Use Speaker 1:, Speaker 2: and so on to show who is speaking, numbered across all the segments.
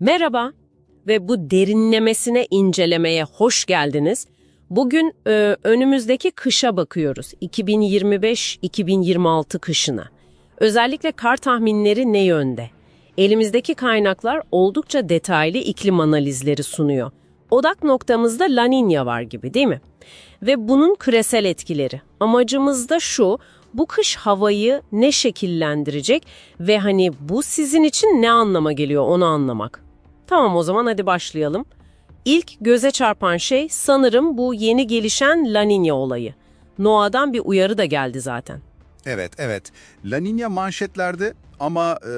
Speaker 1: Merhaba ve bu derinlemesine incelemeye hoş geldiniz. Bugün e, önümüzdeki kışa bakıyoruz. 2025-2026 kışına. Özellikle kar tahminleri ne yönde? Elimizdeki kaynaklar oldukça detaylı iklim analizleri sunuyor. Odak noktamızda La Niña var gibi değil mi? Ve bunun küresel etkileri. Amacımız da şu, bu kış havayı ne şekillendirecek ve hani bu sizin için ne anlama geliyor onu anlamak. Tamam o zaman hadi başlayalım. İlk göze çarpan şey sanırım bu yeni gelişen La Niña olayı. NOAA'dan bir uyarı da geldi zaten.
Speaker 2: Evet, evet. La Niña manşetlerde ama e,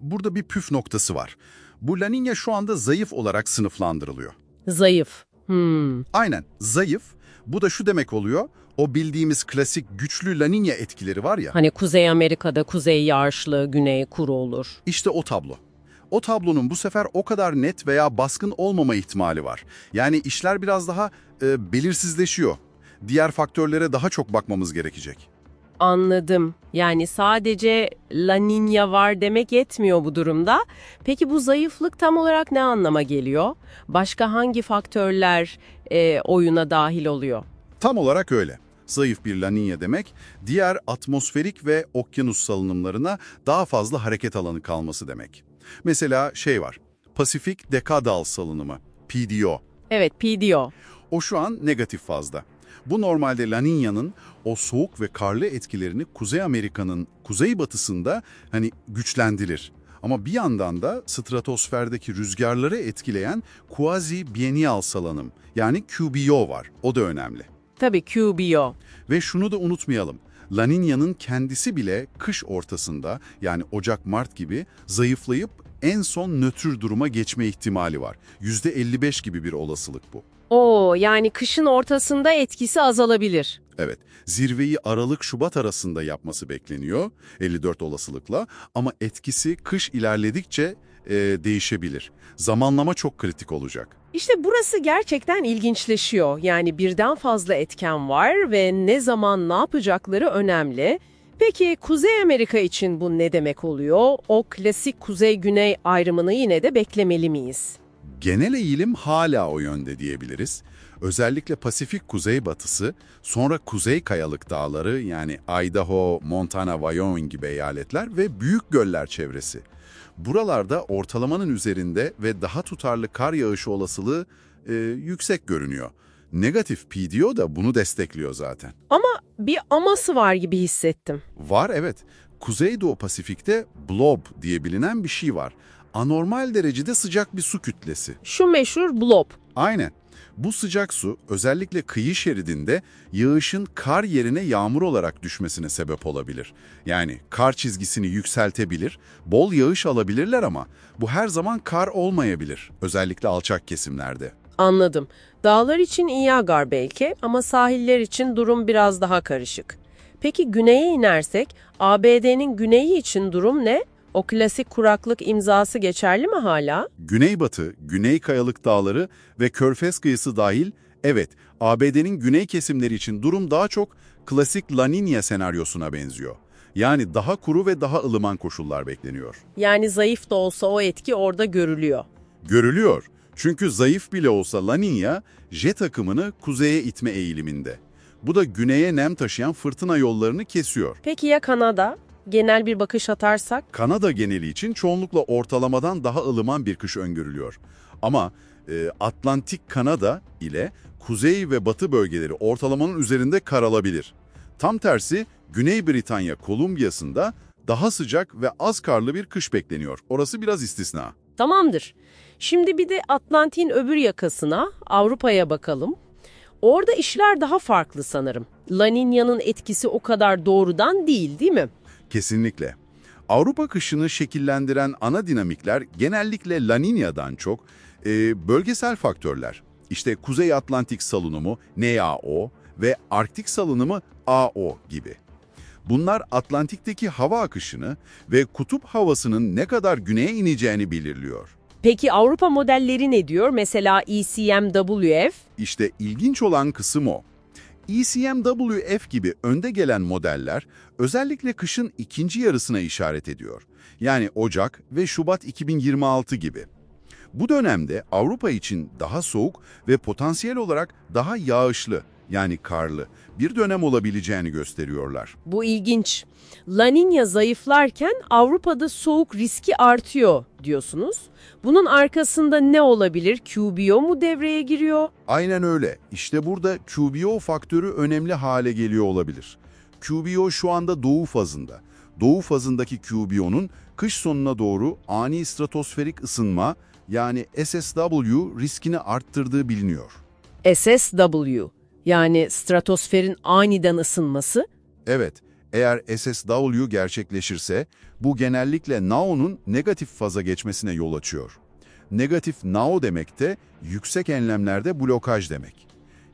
Speaker 2: burada bir püf noktası var. Bu La Niña şu anda zayıf olarak sınıflandırılıyor.
Speaker 1: Zayıf. Hmm.
Speaker 2: Aynen, zayıf. Bu da şu demek oluyor, o bildiğimiz klasik güçlü La Niña etkileri var ya,
Speaker 1: Hani Kuzey Amerika'da kuzey yağışlı, güney kuru olur.
Speaker 2: işte o tablo. O tablonun bu sefer o kadar net veya baskın olmama ihtimali var. Yani işler biraz daha e, belirsizleşiyor. Diğer faktörlere daha çok bakmamız gerekecek.
Speaker 1: Anladım. Yani sadece La Niña var demek yetmiyor bu durumda. Peki bu zayıflık tam olarak ne anlama geliyor? Başka hangi faktörler e, oyuna dahil oluyor?
Speaker 2: Tam olarak öyle. Zayıf bir La Niña demek, diğer atmosferik ve okyanus salınımlarına daha fazla hareket alanı kalması demek. Mesela şey var, Pasifik Dekadal salınımı, PDO.
Speaker 1: Evet, PDO.
Speaker 2: O şu an negatif fazda. Bu normalde La Niña'nın o soğuk ve karlı etkilerini Kuzey Amerika'nın kuzeybatısında hani güçlendirir. Ama bir yandan da stratosferdeki rüzgarları etkileyen quasi biennial salınım yani QBO var. O da önemli.
Speaker 1: Tabii QBO.
Speaker 2: Ve şunu da unutmayalım. La Niña'nın kendisi bile kış ortasında yani Ocak-Mart gibi zayıflayıp en son nötr duruma geçme ihtimali var. %55 gibi bir olasılık bu.
Speaker 1: Oo, yani kışın ortasında etkisi azalabilir.
Speaker 2: Evet, zirveyi Aralık-Şubat arasında yapması bekleniyor 54 olasılıkla ama etkisi kış ilerledikçe e, değişebilir. Zamanlama çok kritik olacak.
Speaker 1: İşte burası gerçekten ilginçleşiyor. Yani birden fazla etken var ve ne zaman ne yapacakları önemli. Peki Kuzey Amerika için bu ne demek oluyor? O klasik kuzey-güney ayrımını yine de beklemeli miyiz?
Speaker 2: Genel eğilim hala o yönde diyebiliriz. Özellikle Pasifik kuzeybatısı, sonra Kuzey Kayalık Dağları yani Idaho, Montana, Wyoming gibi eyaletler ve büyük göller çevresi. Buralarda ortalamanın üzerinde ve daha tutarlı kar yağışı olasılığı e, yüksek görünüyor. Negatif PDO da bunu destekliyor zaten.
Speaker 1: Ama bir aması var gibi hissettim.
Speaker 2: Var evet. Kuzeydoğu Pasifik'te blob diye bilinen bir şey var. Anormal derecede sıcak bir su kütlesi.
Speaker 1: Şu meşhur blob.
Speaker 2: Aynen. Bu sıcak su özellikle kıyı şeridinde yağışın kar yerine yağmur olarak düşmesine sebep olabilir. Yani kar çizgisini yükseltebilir, bol yağış alabilirler ama bu her zaman kar olmayabilir. Özellikle alçak kesimlerde.
Speaker 1: Anladım. Dağlar için iyi agar belki ama sahiller için durum biraz daha karışık. Peki güneye inersek ABD'nin güneyi için durum ne? O klasik kuraklık imzası geçerli mi hala?
Speaker 2: Güneybatı, Güney Kayalık Dağları ve Körfez kıyısı dahil, evet ABD'nin güney kesimleri için durum daha çok klasik La Niña senaryosuna benziyor. Yani daha kuru ve daha ılıman koşullar bekleniyor.
Speaker 1: Yani zayıf da olsa o etki orada görülüyor.
Speaker 2: Görülüyor. Çünkü zayıf bile olsa La Niña, jet akımını kuzeye itme eğiliminde. Bu da güneye nem taşıyan fırtına yollarını kesiyor.
Speaker 1: Peki ya Kanada? Genel bir bakış atarsak?
Speaker 2: Kanada geneli için çoğunlukla ortalamadan daha ılıman bir kış öngörülüyor. Ama e, Atlantik Kanada ile kuzey ve batı bölgeleri ortalamanın üzerinde kar alabilir. Tam tersi Güney Britanya Kolumbiyası'nda daha sıcak ve az karlı bir kış bekleniyor. Orası biraz istisna.
Speaker 1: Tamamdır. Şimdi bir de Atlantik'in öbür yakasına, Avrupa'ya bakalım. Orada işler daha farklı sanırım. La Niña'nın etkisi o kadar doğrudan değil, değil mi?
Speaker 2: Kesinlikle. Avrupa kışını şekillendiren ana dinamikler genellikle La Niña'dan çok e, bölgesel faktörler. İşte Kuzey Atlantik salınımı NAO ve Arktik salınımı AO gibi. Bunlar Atlantik'teki hava akışını ve kutup havasının ne kadar güneye ineceğini belirliyor.
Speaker 1: Peki Avrupa modelleri ne diyor? Mesela ECMWF?
Speaker 2: İşte ilginç olan kısım o. ECMWF gibi önde gelen modeller özellikle kışın ikinci yarısına işaret ediyor. Yani Ocak ve Şubat 2026 gibi. Bu dönemde Avrupa için daha soğuk ve potansiyel olarak daha yağışlı yani karlı bir dönem olabileceğini gösteriyorlar.
Speaker 1: Bu ilginç. La Niña zayıflarken Avrupa'da soğuk riski artıyor diyorsunuz. Bunun arkasında ne olabilir? QBO mu devreye giriyor?
Speaker 2: Aynen öyle. İşte burada QBO faktörü önemli hale geliyor olabilir. QBO şu anda doğu fazında. Doğu fazındaki QBO'nun kış sonuna doğru ani stratosferik ısınma yani SSW riskini arttırdığı biliniyor.
Speaker 1: SSW yani stratosferin aniden ısınması
Speaker 2: Evet, eğer SSW gerçekleşirse bu genellikle NAO'nun negatif faza geçmesine yol açıyor. Negatif NAO demek de yüksek enlemlerde blokaj demek.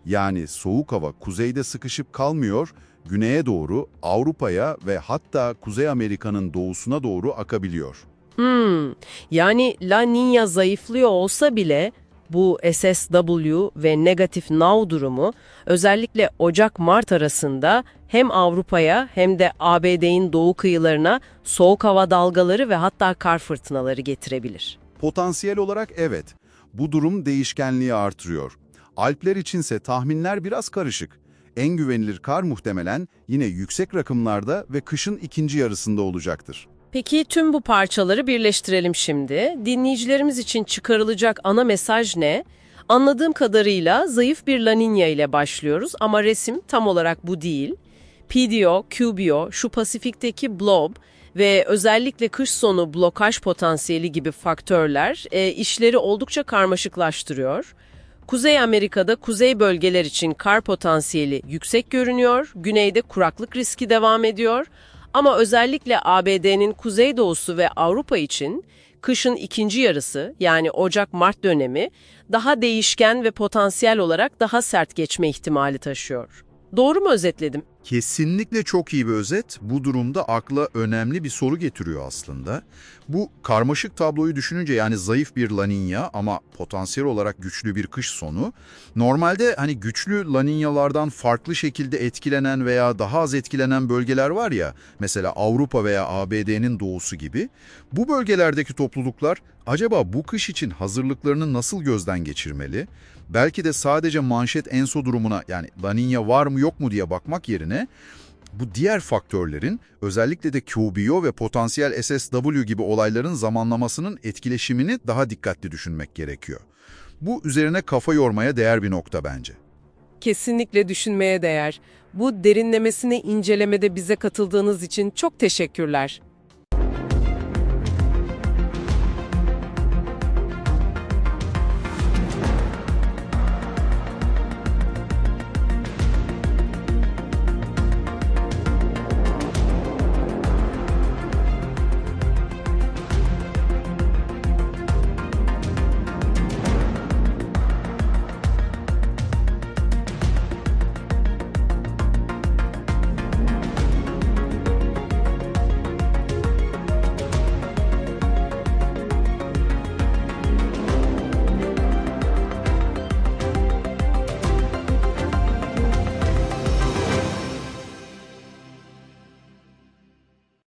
Speaker 2: Yani soğuk hava kuzeyde sıkışıp kalmıyor, güneye doğru Avrupa'ya ve hatta Kuzey Amerika'nın doğusuna doğru akabiliyor.
Speaker 1: Hmm, yani La Niña zayıflıyor olsa bile bu SSW ve negatif now durumu özellikle Ocak-Mart arasında hem Avrupa'ya hem de ABD'nin doğu kıyılarına soğuk hava dalgaları ve hatta kar fırtınaları getirebilir.
Speaker 2: Potansiyel olarak evet, bu durum değişkenliği artırıyor. Alpler içinse tahminler biraz karışık. En güvenilir kar muhtemelen yine yüksek rakımlarda ve kışın ikinci yarısında olacaktır.
Speaker 1: Peki tüm bu parçaları birleştirelim şimdi. Dinleyicilerimiz için çıkarılacak ana mesaj ne? Anladığım kadarıyla zayıf bir La Niña ile başlıyoruz ama resim tam olarak bu değil. PDO, QBO, şu Pasifik'teki blob ve özellikle kış sonu blokaj potansiyeli gibi faktörler e, işleri oldukça karmaşıklaştırıyor. Kuzey Amerika'da kuzey bölgeler için kar potansiyeli yüksek görünüyor, güneyde kuraklık riski devam ediyor. Ama özellikle ABD'nin kuzeydoğusu ve Avrupa için kışın ikinci yarısı yani Ocak-Mart dönemi daha değişken ve potansiyel olarak daha sert geçme ihtimali taşıyor. Doğru mu özetledim?
Speaker 3: Kesinlikle çok iyi bir özet. Bu durumda akla önemli bir soru getiriyor aslında. Bu karmaşık tabloyu düşününce yani zayıf bir La Niña ama potansiyel olarak güçlü bir kış sonu. Normalde hani güçlü La Niña'lardan farklı şekilde etkilenen veya daha az etkilenen bölgeler var ya, mesela Avrupa veya ABD'nin doğusu gibi. Bu bölgelerdeki topluluklar acaba bu kış için hazırlıklarını nasıl gözden geçirmeli? Belki de sadece manşet enso durumuna yani La Niña var mı yok mu diye bakmak yerine bu diğer faktörlerin özellikle de QBO ve potansiyel SSW gibi olayların zamanlamasının etkileşimini daha dikkatli düşünmek gerekiyor. Bu üzerine kafa yormaya değer bir nokta bence.
Speaker 4: Kesinlikle düşünmeye değer. Bu derinlemesine incelemede bize katıldığınız için çok teşekkürler.